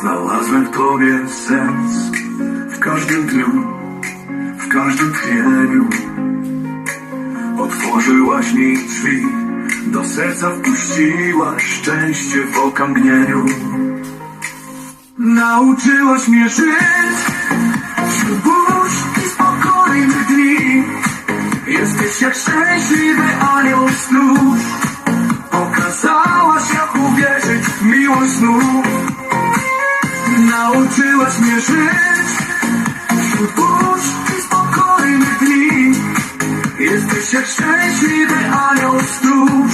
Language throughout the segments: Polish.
Znalazłem w tobie sens w każdym dniu, w każdym tchnieniu. Otworzyłaś mi drzwi, do serca wpuściłaś szczęście w okamgnieniu. Nauczyłaś mnie żyć wśród burz i spokojnych dni. Jesteś jak szczęśliwy anioł snów. Nauczyłaś mnie żyć. Wśród burz i spokojnych dni. Jesteś jak szczęśliwy anioł stróż.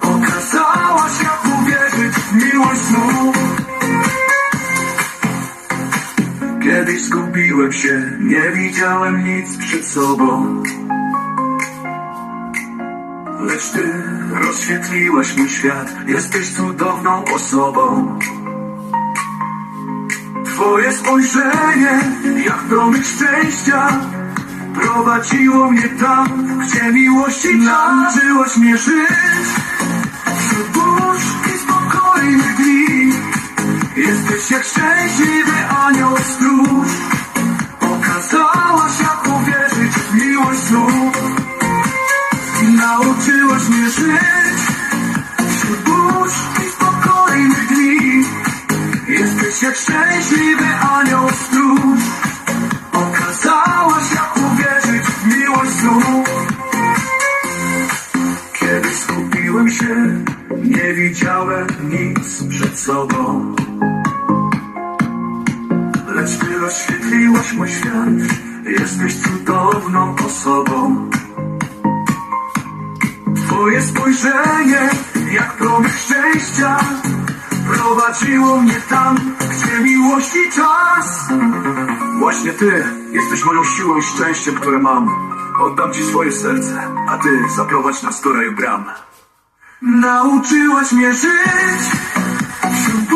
Okazałaś jak uwierzyć w miłość znów. Kiedyś zgubiłem się, nie widziałem nic przed sobą. Lecz ty rozświetliłaś mój świat, jesteś cudowną osobą Twoje spojrzenie, jak promyk szczęścia Prowadziło mnie tam, gdzie miłości nauczyłaś mnie żyć. Wśród burz i spokojnych dni Jesteś jak szczęśliwy anioł stróż. Pokazałaś jak uwierzyć w miłość znów. Nauczyłaś mnie żyć. Wśród burz jak szczęśliwy anioł stróż Pokazałaś jak uwierzyć w miłość znów Kiedy skupiłem się, nie widziałem nic przed sobą. Lecz ty rozświetliłaś mój świat, jesteś cudowną osobą. Twoje spojrzenie, Prowadziło mnie tam, gdzie miłości czas. Właśnie ty jesteś moją siłą i szczęściem, które mam. Oddam ci swoje serce, a ty zaprowadź nas do raju bram. Nauczyłaś mnie żyć Wśród